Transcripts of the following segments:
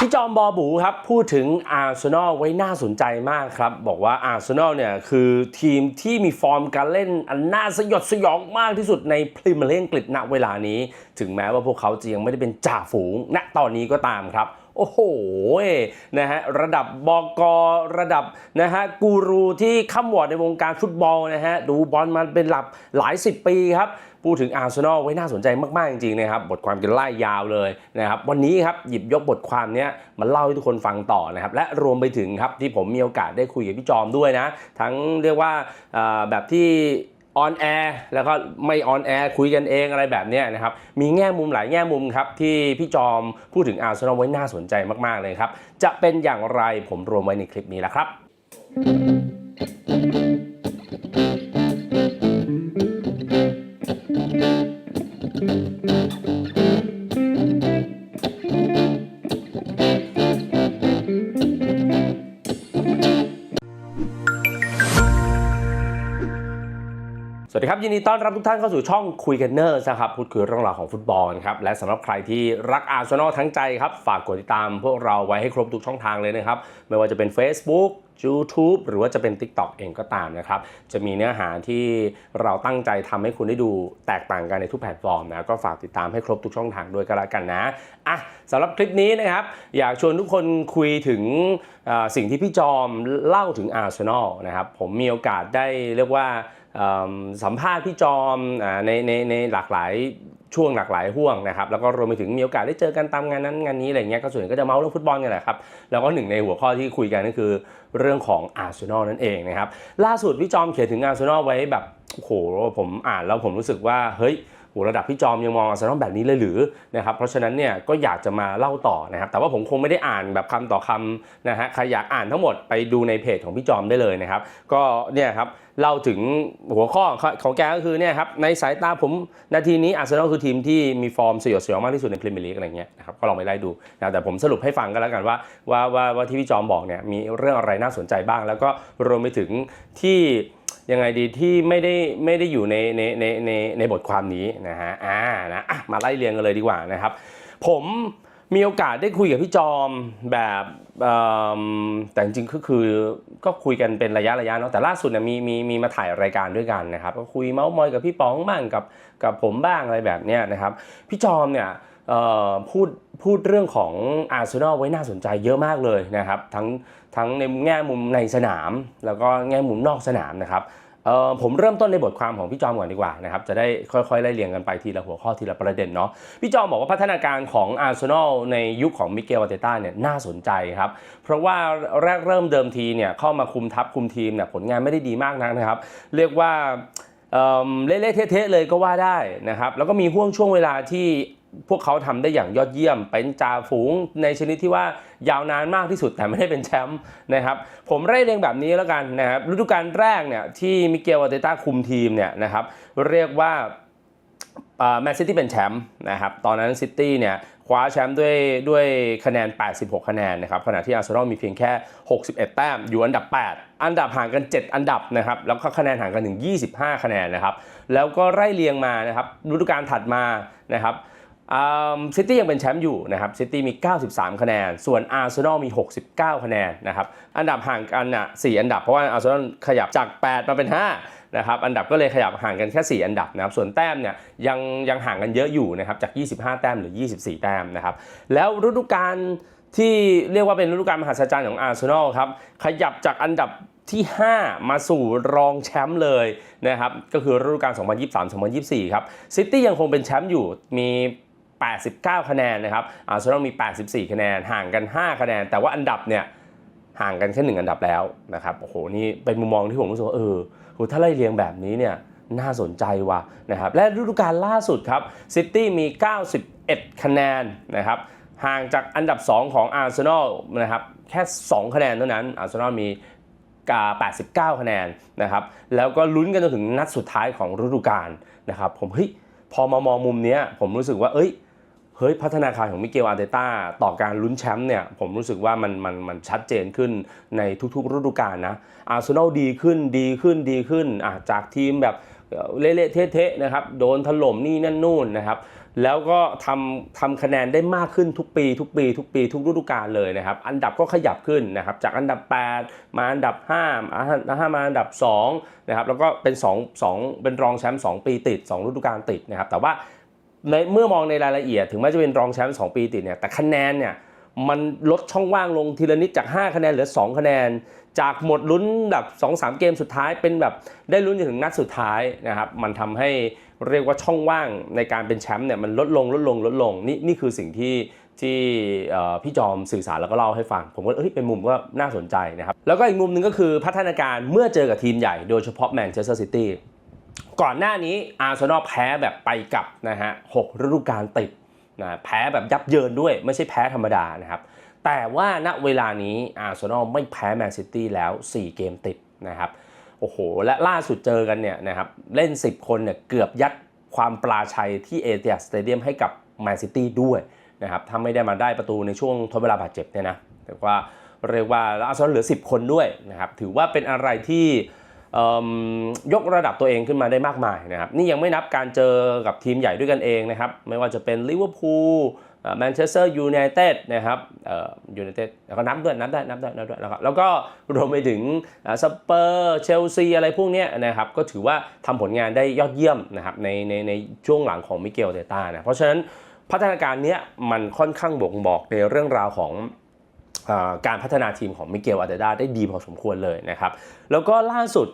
พี่จอมบอบูครับพูดถึงอาร์เซนอลไว้น่าสนใจมากครับ บอกว่าอาร์เซนอลเนี่ยคือทีมที่มีฟอร์มการเล่นอันน่าสยดสยองมากที่สุดในพรีเมียร์ลีกอังกฤษณเวลานี้ ถึงแม้ว่าพวกเขาจะยังไม่ได้เป็นจ่าฝูงณตอนนี้ก็ตามครับ โอ้โหนะฮะระดับบอกอระดับนะฮะกูรูที่ข้ามวอดในวงการฟุตบอลนะฮะดูบอลมาเป็นหลับหลายสิบปีครับพูดถึงอาร์เซนอลไว้น่าสนใจมาก ๆ จริง ๆ นะครับ บทความกันไล่ยาวเลยนะครับ วันนี้ครับ หยิบยกบทความนี้มาเล่าให้ทุกคนฟังต่อนะครับ และรวมไปถึงครับที่ผมมีโอกาสได้คุยกับพี่จอมด้วยนะ ทั้งเรียกว่าแบบที่ ออนแอร์แล้วก็ไม่ออนแอร์คุยกันเองอะไรแบบนี้นะครับ มีแง่มุมหลายแง่มุมครับ ที่พี่จอมพูดถึงอาร์เซนอลไว้น่าสนใจมากๆเลยครับ จะเป็นอย่างไรผมรวมไว้ในคลิปนี้แล้วครับ ครับยินดีต้อนรับทุกท่านเข้าสู่ช่องคุยกันเนอร์นะครับพูดคุยเรื่องราวของฟุตบอลครับและสำหรับใครที่รักอาร์เซนอลทั้งใจครับ ฝากกดติดตามพวกเราไว้ให้ครบทุกช่องทางเลยนะครับ ไม่ว่าจะเป็น Facebook YouTube หรือว่าจะเป็น TikTok เองก็ตามนะครับ จะมีเนื้อหาที่เราตั้งใจทำให้คุณได้ดูแตกต่างกันในทุกแพลตฟอร์มนะ ก็ฝากติดตามให้ครบทุกช่องทางด้วยก็แล้วกันนะอะสำหรับคลิปนี้นะครับ อยากชวนทุกคนคุยถึงสิ่งที่พี่จอมเล่าถึงอาร์เซนอลนะครับ ผมมีโอกาสได้เรียกว่าสัมภาษณ์พี่จอมในในในหลากหลาย ช่วงหลากหลายห่วงนะครับแล้วก็รวมไปถึงมีโอกาสได้เจอกันตามงานนั้นงานนี้อะไรเงี้ยก็ส่วนใหญ่ก็จะเมาส์เรื่องฟุตบอลกันแหละครับแล้วก็หนึ่งในหัวข้อที่คุยกันก็คือเรื่องของอาร์เซนอลนั่นเองนะครับล่าสุดพี่จอมเขียนถึงอาร์เซนอลไว้แบบโอ้โหผมอ่านแล้วผมรู้สึกว่าเฮ้ยโหระดับพี่จอมยังมองอาร์เซนอลแบบนี้เลยหรือนะครับเพราะฉะนั้นเนี่ยก็อยากจะมาเล่าต่อนะครับแต่ว่าผมคงไม่ได้อ่านแบบคำต่อคำนะฮะใครอยากอ่านทั้งหมดไปดูในเพจของพี่จอมได้เลยนะครับก็เนี่ยครับ เล่าถึงหัวข้อของแกก็คือเนี่ยครับในสายตาผมนาทีนี้อาร์เซนอลคือทีมที่มีฟอร์มสยดสยองมากที่สุดในพรีเมียร์ลีกอะไรเงี้ยนะครับก็ลองไปไล่ดูนะแต่ผมสรุปให้ฟังกันแล้วกันว่าว่าว่าว่าที่พี่จอมบอกเนี่ยมีเรื่องอะไรน่าสนใจบ้าง แล้วก็รวมไปถึงที่ยังไงดีที่ไม่ได้ไม่ได้อยู่ในในในในในบทความนี้นะฮะอ่านะมาไล่เรียงกันเลยดีกว่านะครับ ผมมีโอกาสได้คุยกับพี่จอมแบบ แต่จริงๆก็คือก็คุยกันเป็นระยะระยะเนาะแต่ล่าสุดเนี่ยมีมีมีมาถ่ายรายการด้วยกันนะครับก็คุยเมาส์มอยกับพี่ป๋องบ้างกับกับผมบ้างอะไรแบบเนี้ยนะครับพี่จอมเนี่ยพูดพูดเรื่องของอาร์เซนอลไว้น่าสนใจเยอะมากเลยนะครับทั้งทั้งในแง่มุมในสนาม แล้วก็แง่มุมนอกสนามนะครับ ผมเริ่มต้นในบทความของพี่จอมก่อนดีกว่านะครับจะได้ค่อยๆไล่เรียงกันไปทีละหัวข้อทีละประเด็นเนาะพี่จอมบอกว่าพัฒนาการของอาร์เซนอลในยุคของมิเกลอาเตต้าเนี่ยน่าสนใจครับเพราะว่าแรกเริ่มเดิมทีเนี่ยเข้ามาคุมทัพคุมทีมเนี่ยผลงานไม่ได้ดีมากนักนะครับ เรียกว่าเเละๆเทะๆเลยก็ว่าได้นะครับแล้วก็มีห่วงช่วงเวลาที่ พวกเขาทำได้อย่างยอดเยี่ยม เป็นจ่าฝูงในชนิดที่ว่ายาวนานมากที่สุดแต่ไม่ได้เป็นแชมป์นะครับ ผมไล่เรียงแบบนี้แล้วกันนะครับฤดูกาลแรกเนี่ยที่มิเกลอาเตต้าคุมทีมเนี่ยนะครับเรียกว่าแมนซิตี้เป็นแชมป์นะครับตอนนั้นซิตี้เนี่ยคว้าแชมป์ด้วยด้วยคะแนน 86 คะแนนนะครับขณะที่อาร์เซนอลมีเพียงแค่ 61 แต้ม อยู่อันดับ 8 อันดับห่างกัน 7 อันดับนะครับแล้วก็คะแนนห่างกันถึง 25 คะแนนนะครับแล้วก็ไล่เรียงมานะครับฤดูกาลถัดมานะครับ ซิตี้ยังเป็นแชมป์อยู่นะครับซิตี้มี 93 คะแนน ส่วนอาร์เซนอลมี 69 คะแนนนะครับอันดับห่างกันอะ4อันดับ เพราะว่าอาร์เซนอลขยับจาก 8 มาเป็น 5 นะครับอันดับก็เลยขยับห่างกันแค่ 4 อันดับนะครับส่วนแต้มเนี่ยยังยังห่างกันเยอะอยู่นะครับจาก 25 แต้มหรือ 24 แต้มนะครับแล้วฤดูกาลที่เรียกว่าเป็นฤดูกาลมหัศจรรย์ของอาร์เซนอลครับขยับจากอันดับที่ 5 มาสู่รองแชมป์เลยนะครับก็คือฤดูกาล2023-2024 ครับซิตี้ยังคงเป็นแชมป์อยู่มี 89 คะแนนนะครับอาร์เซนอลมี 84 คะแนน ห่างกัน 5 คะแนน แต่ว่าอันดับเนี่ยห่างกันแค่หนึ่งอันดับแล้วนะครับ โอ้โห นี่เป็นมุมมองที่ผมรู้สึกว่าเออโหถ้าไล่เรียงแบบนี้เนี่ยน่าสนใจว่ะนะครับ และฤดูกาลล่าสุดครับซิตี้มี 91 คะแนนนะครับห่างจากอันดับ 2 ของอาร์เซนอลนะครับแค่ 2 คะแนนเท่านั้น อาร์เซนอลมีกา89 คะแนนนะครับ แล้วก็ลุ้นกันจนถึงนัดสุดท้ายของฤดูกาลนะครับ ผมเฮ้ยพอมามองมุมเนี้ยผมรู้สึกว่า เอ้ย เฮ้ยพัฒนาการของมิเกลอาร์เตต้าต่อการลุ้นแชมป์เนี่ยผมรู้สึกว่ามันมันมันชัดเจนขึ้นในทุกๆฤดูกาลนะอาร์เซนอลดีขึ้นดีขึ้นดีขึ้นอะจากทีมแบบเละเทะๆนะครับโดนถล่มนี่นั่นนู่นนะครับแล้วก็ทำทำคะแนนได้มากขึ้นทุกปี ทุกปี ทุกปี ทุกฤดูกาลเลยนะครับ อันดับก็ขยับขึ้นนะครับ จากอันดับ 8 มาอันดับ5มาอันดับมาอันดับ2นะครับแล้วก็เป็น2 2เป็นรองแชมป์2ปีติด 2 ฤดูกาลติดนะครับ แต่ว่า ในเมื่อมองในรายละเอียดถึงแม้จะเป็นรองแชมป์2ปีติดเนี่ยแต่คะแนนเนี่ยมันลดช่องว่างลงทีละนิดจาก 5 คะแนนเหลือ 2 คะแนน จากหมดลุ้นแบบ2-3 เกมสุดท้ายเป็นแบบได้ลุ้นจนถึงนัดสุดท้ายนะครับมันทำให้เรียกว่าช่องว่างในการเป็นแชมป์เนี่ยมันลดลงลดลงลดลงนี่นี่คือสิ่งที่ที่พี่จอมสื่อสารแล้วก็เล่าให้ฟัง ผมก็เอ้ยเป็นมุมก็น่าสนใจนะครับ แล้วก็อีกมุมหนึ่งก็คือพัฒนาการเมื่อเจอกับทีมใหญ่โดยเฉพาะแมนเชสเตอร์ซิตี้ ก่อนหน้านี้อาร์เซนอลแพ้แบบไปกับนะฮะหกฤดูกาลติดนะแพ้แบบยับเยินด้วยไม่ใช่แพ้ธรรมดานะครับ แต่ว่าณเวลานี้อาร์เซนอลไม่แพ้แมนซิตี้แล้ว 4 เกมติดนะครับโอ้โห และล่าสุดเจอกันเนี่ยนะครับเล่น 10 คนเนี่ยเกือบยัดความปลาชัยที่เอเตียสเตเดียมให้กับแมนซิตี้ด้วยนะครับถ้าไม่ได้มาได้ประตูในช่วงทดเวลาบาดเจ็บเนี่ยนะแต่ว่าเรียกว่าอาร์เซนอลเหลือ 10 คนด้วยนะครับถือว่าเป็นอะไรที่ ยกระดับตัวเองขึ้นมาได้มากมายนะครับนี่ยังไม่นับการเจอกับทีมใหญ่ด้วยกันเองนะครับไม่ว่าจะเป็นลิเวอร์พูลแมนเชสเตอร์ยูไนเต็ดนะครับยูไนเต็ดแล้วก็นับด้วยนับได้นับได้นับได้แล้วก็แล้วก็รวมไปถึงสเปอร์เชลซีอะไรพวกนี้นะครับก็ถือว่าทำผลงานได้ยอดเยี่ยมนะครับในในในช่วงหลังของมิเกลเตต้านะเพราะฉะนั้นพัฒนาการเนี้ยมันค่อนข้างบ่งบอกในเรื่องราวของ การพัฒนาทีมของมิเกลอาเตต้าได้ดีพอสมควรเลยนะครับ แล้วก็ล่าสุด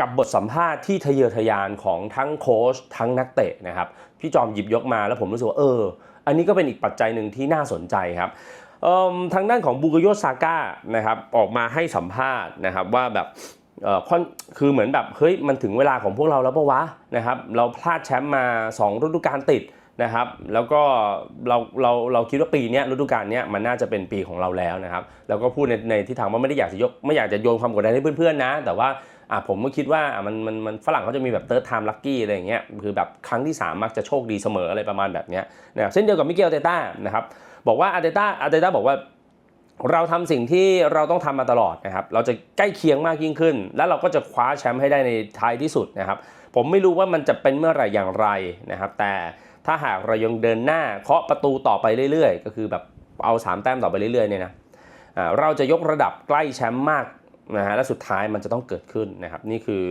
กับบทสัมภาษณ์ที่ทะเยอทะยานของทั้งโค้ชทั้งนักเตะนะครับพี่จอมหยิบยกมาแล้วผมรู้สึกว่าเออ อันนี้ก็เป็นอีกปัจจัยหนึ่งที่น่าสนใจครับทางด้านของบูกโยซาก้านะครับออกมาให้สัมภาษณ์นะครับว่าแบบค่อนคือเหมือนแบบเฮ้ยมันถึงเวลาของพวกเราแล้วปะวะนะครับเราพลาดแชมป์มา 2 ฤดูกาลติด นะครับ แล้วก็เราเราเราคิดว่าปีนี้ฤดูกาลนี้มันน่าจะเป็นปีของเราแล้วนะครับแล้วก็พูดในในที่ทางว่าไม่ได้อยากจะยกไม่อยากจะโยนความกดดันให้เพื่อนๆนะ แต่ว่าอะผมก็คิดว่ามันมันมันฝรั่งเขาจะมีแบบเติร์ดไทม์ลัคกี้อะไรอย่างเงี้ยคือแบบครั้งที่ 3 มักจะโชคดีเสมออะไรประมาณแบบเนี้ยนะครับเช่นเดียวกับมิเกลเตต้านะครับบอกว่าอาเตต้าอาเตต้าบอกว่าเราทำสิ่งที่เราต้องทำมาตลอดนะครับ เราจะใกล้เคียงมากยิ่งขึ้น แล้วเราก็จะคว้าแชมป์ให้ได้ในท้ายที่สุดนะครับ ผมไม่รู้ว่ามันจะเป็นเมื่อไหร่อย่างไรนะครับ แต่ ถ้าหากเรายังเดินหน้าเคาะประตูต่อไปเรื่อยๆ ก็คือแบบเอาสามแต้มต่อไปเรื่อยๆเนี่ยนะเราจะยกระดับใกล้แชมป์มากนะฮะและสุดท้ายมันจะต้องเกิดขึ้นนะครับ นี่คือ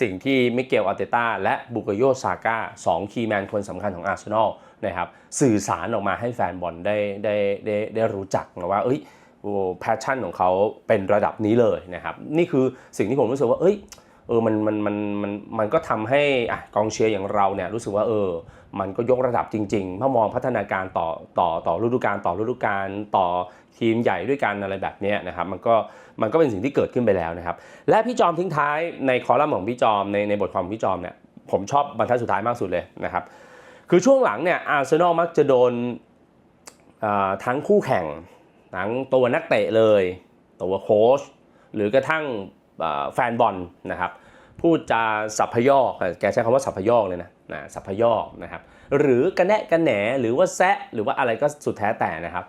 สิ่งที่มิเกลอารเตต้าและบุกโยซาก้าสองคีย์แมนคนสำคัญของอาร์เซนอลนะครับสื่อสารออกมาให้แฟนบอลได้ได้ได้ได้รู้จักนะว่าเอ้ยโอ้แพชชั่นของเขาเป็นระดับนี้เลยนะครับ นี่คือสิ่งที่ผมรู้สึกว่าเอ้ย เออมันมันมันมันมันก็ทำให้อะกองเชียร์อย่างเราเนี่ยรู้สึกว่าเออ มันก็ยกระดับจริงๆถ้ามองพัฒนาการต่อต่อต่อฤดูกาลต่อฤดูกาลต่อทีมใหญ่ด้วยกันอะไรแบบนี้นะครับมันก็มันก็เป็นสิ่งที่เกิดขึ้นไปแล้วนะครับ และพี่จอมทิ้งท้ายในคอลัมน์ของพี่จอมในในบทความของพี่จอมเนี่ยผมชอบบรรทัดสุดท้ายมากสุดเลยนะครับ คือช่วงหลังเนี่ยอาร์เซนอลมักจะโดนทั้งคู่แข่งทั้งตัวนักเตะเลย ตัวโค้ชหรือกระทั่ง แฟนบอลนะครับพูดจาสัพพยอกแกใช้คำว่าสัพพยอกเลยนะนะสัพพยอกนะครับหรือกระแนะกระแหนหรือว่าแซะหรือว่าอะไรก็สุดแท้แต่นะครับ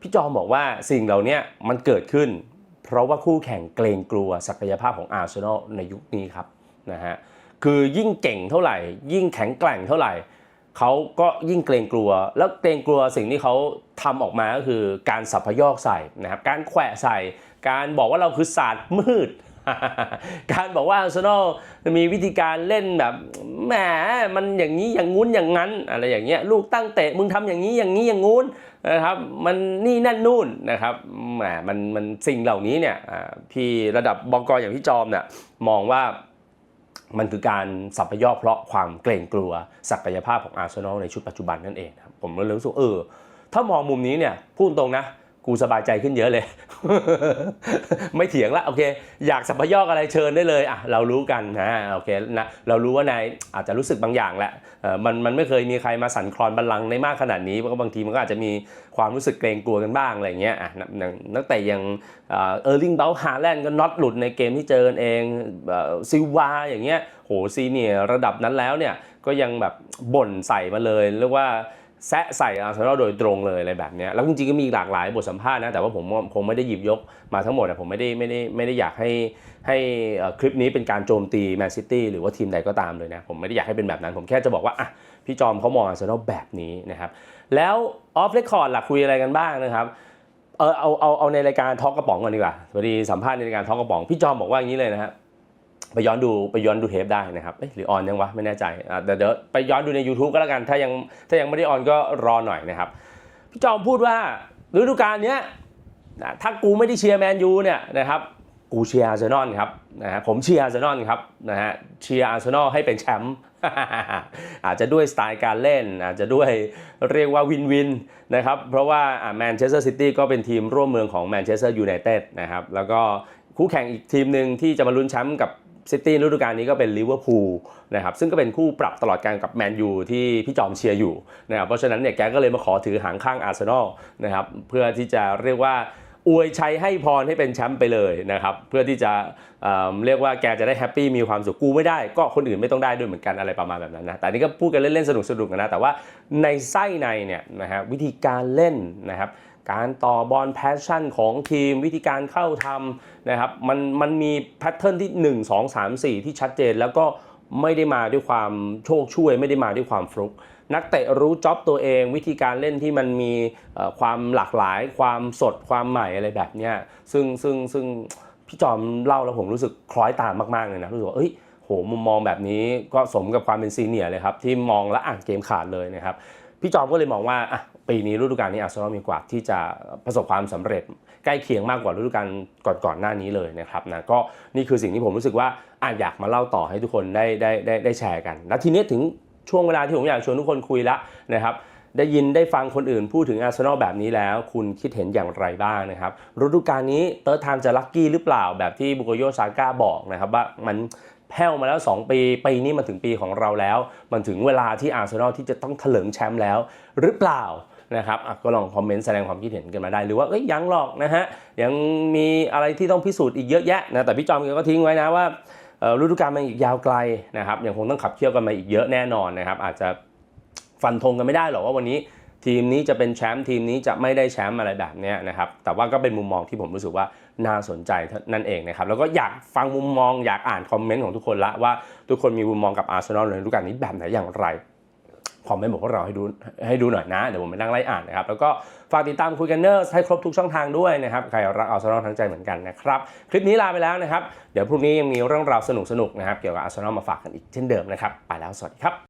พี่จอมบอกว่าสิ่งเหล่านี้มันเกิดขึ้น เพราะว่าคู่แข่งเกรงกลัวศักยภาพของอาร์เซนอลในยุคนี้ครับนะฮะคือยิ่งเก่งเท่าไหร่ ยิ่งแข็งแกร่งเท่าไหร่เขาก็ยิ่งเกรงกลัว แล้วเกรงกลัวสิ่งที่เขาทำออกมาก็คือการสัพพยอกใส่นะครับการแขวะใส่ การบอกว่าเราคือศาสตร์มืด การบอกว่าอาร์เซนอลมีวิธีการเล่นแบบแหมมันอย่างนี้อย่างงู้นอย่างนั้นอะไรอย่างเงี้ยลูกตั้งเตะมึงทำอย่างนี้อย่างนี้อย่างงู้นนะครับมันนี่นั่นนู่นนะครับแหมมันมันสิ่งเหล่านี้เนี่ยพี่ระดับบอกอย่างพี่จอมเนี่ยมองว่ามันคือการสัพพยอกเพราะความเกรงกลัวศักยภาพของอาร์เซนอลในชุดปัจจุบันนั่นเองครับผมเลยรู้สึกเออถ้ามองมุมนี้เนี่ยพูดตรงนะ กูสบายใจขึ้นเยอะเลย ไม่เถียงละโอเค อยากสัพพยอกอะไรเชิญได้เลยอะเรารู้กันนะโอเคนะเรารู้ว่านายอาจจะรู้สึกบางอย่างแหละมันมันไม่เคยมีใครมาสั่นคลอนบัลลังในมากขนาดนี้เพราะบางทีมันก็อาจจะมีความรู้สึกเกรงกลัวกันบ้างอะไรเงี้ยอะนักนักนักแต่อย่างเออร์ลิงเบลฮาแลนด์ก็น็อตหลุดในเกมที่เจอกันเองซิลวาอย่างเงี้ยโหซีเนียระดับนั้นแล้วเนี่ยก็ยังแบบบ่นใส่มาเลยเรียกว่า แซะใส่อาร์เซนอลโดยตรงเลยอะไรแบบนี้แล้วจริงๆก็มีหลากหลายบทสัมภาษณ์นะ แต่ว่าผมคงไม่ได้หยิบยกมาทั้งหมดอะผมไม่ได้ไม่ได้ไม่ได้อยากให้ให้คลิปนี้เป็นการโจมตีแมนซิตี้หรือว่าทีมใดก็ตามเลยนะ ผมไม่ได้อยากให้เป็นแบบนั้น ผมแค่จะบอกว่าอะพี่จอมเขามองอาร์เซนอลแบบนี้นะครับ แล้วออฟเรคคอร์ดล่ะคุยอะไรกันบ้างนะครับเออเอาเอาเอาในรายการทอกกระป๋องก่อนดีกว่าพอดีสัมภาษณ์ในรายการทอกกระป๋องพี่จอมบอกว่าอย่างนี้เลยนะฮะ ไปย้อนดูไปย้อนดูเทปได้นะครับเอ๊ะหรือออนยังวะไม่แน่ใจเดี๋ยวเดี๋ยวไปย้อนดูใน YouTube ก็แล้วกัน ถ้ายังถ้ายังไม่ได้ออนก็รอหน่อยนะครับพี่จอมพูดว่าฤดูกาลเนี้ยถ้ากูไม่ได้เชียร์แมนยูเนี่ยนะครับกูเชียร์อาร์เซนอลครับนะฮะผมเชียร์อาร์เซนอลครับนะฮะเชียร์อาร์เซนอลให้เป็นแชมป์อาจจะด้วยสไตล์การเล่น อาจจะด้วยเรียกว่าวินวินนะครับเพราะว่าแมนเชสเตอร์ซิตี้ก็เป็นทีมร่วมเมืองของแมนเชสเตอร์ยูไนเต็ดนะครับแล้วก็คู่แข่งอีกทีมหนึ่งที่จะมาลุ้นแชมป์กับ ซิตี้ฤดูกาลนี้ก็เป็นลิเวอร์พูลนะครับซึ่งก็เป็นคู่ปรับตลอดการกับแมนยูที่พี่จอมเชียร์อยู่นะครับเพราะฉะนั้นเนี่ยแกก็เลยมาขอถือหางข้างอาร์เซนอลนะครับเพื่อที่จะเรียกว่าอวยชัยให้พรให้เป็นแชมป์ไปเลยนะครับเพื่อที่จะเเรียกว่าแกจะได้แฮปปี้มีความสุขกูไม่ได้ ก็คนอื่นไม่ต้องได้ด้วยเหมือนกันอะไรประมาณแบบนั้นนะแต่นนี่ก็พูดกันเล่นๆสนุกๆกันนะแต่ว่าในไส้ในเนี่ยนะฮะวิธีการเล่นนะครับ การต่อบอลแพชชั่นของทีมวิธีการเข้าทำนะครับมันมันมีแพทเทิร์นที่ 1 2 3 4 ที่ชัดเจน แล้วก็ไม่ได้มาด้วยความโชคช่วย ไม่ได้มาด้วยความฟลุก นักเตะรู้จ็อบตัวเอง วิธีการเล่นที่มันมีความหลากหลาย ความสดความใหม่อะไรแบบเนี้ยซึ่งซึ่งซึ่งพี่จอมเล่าแล้วผมรู้สึกคล้อยตามมากๆเลยนะรู้สึกว่าเอ้ยโหมุมมองแบบนี้ก็สมกับความเป็นซีเนียร์เลยครับ ที่มองและอ่านเกมขาดเลยนะครับ พี่จอมก็เลยมองว่าอะ ปีนี้ฤดูกาลนี้อาร์เซนอลมีกว่าที่จะประสบความสำเร็จใกล้เคียงมากกว่าฤดูกาลก่อนๆหน้านี้เลยนะครับนะก็นี่คือสิ่งที่ผมรู้สึกว่าอะอยากมาเล่าต่อให้ทุกคนได้ได้ได้ได้แชร์กัน แล้วทีนี้ถึงช่วงเวลาที่ผมอยากชวนทุกคนคุยละนะครับได้ยินได้ฟังคนอื่นพูดถึงอาร์เซนอลแบบนี้แล้ว คุณคิดเห็นอย่างไรบ้างนะครับฤดูกาลนี้เติร์ดไทม์จะลัคกี้หรือเปล่าแบบที่บุโกโยซาก้าบอกนะครับว่ามันแผ่วมาแล้ว 2 ปี ปีนี้มาถึงปีของเราแล้ว มันถึงเวลาที่อาร์เซนอลที่จะต้องเถลิงแชมป์แล้ว หรือเปล่า นะครับก็ลองคอมเมนต์แสดงความคิดเห็นกันมาได้ หรือว่าเอ้ยยังหรอกนะฮะยังมีอะไรที่ต้องพิสูจน์อีกเยอะแยะนะแต่พี่จอมก็ทิ้งไว้นะว่าฤดูกาลมันอีกยาวไกลนะครับยังคงต้องขับเคี่ยวกันมาอีกเยอะแน่นอนนะครับอาจจะฟันธงกันไม่ได้หรอกว่าวันนี้ทีมนี้จะเป็นแชมป์ทีมนี้จะไม่ได้แชมป์อะไรแบบนี้นะครับแต่ว่าก็เป็นมุมมองที่ผมรู้สึกว่าน่าสนใจนั่นเองนะครับแล้วก็อยากฟังมุมมองอยากอ่านคอมเมนต์ของทุกคนละว่าทุกคนมีมุมมองกับอาร์เซนอลในฤดูกาลนี้แบบไหนอย่างไร คอมเมนต์บอกพวกเราให้ดูให้ดูหน่อยนะ เดี๋ยวผมไปนั่งไล่อ่านนะครับ แล้วก็ฝากติดตามคุยกันเนอร์ให้ครบทุกช่องทางด้วยนะครับ ใครรักอาร์เซนอลทั้งใจเหมือนกันนะครับ คลิปนี้ลาไปแล้วนะครับ เดี๋ยวพรุ่งนี้ยังมีเรื่องราวสนุกๆนะครับ เกี่ยวกับอาร์เซนอลมาฝากกันอีกเช่นเดิมนะครับ ไปแล้ว สวัสดีครับ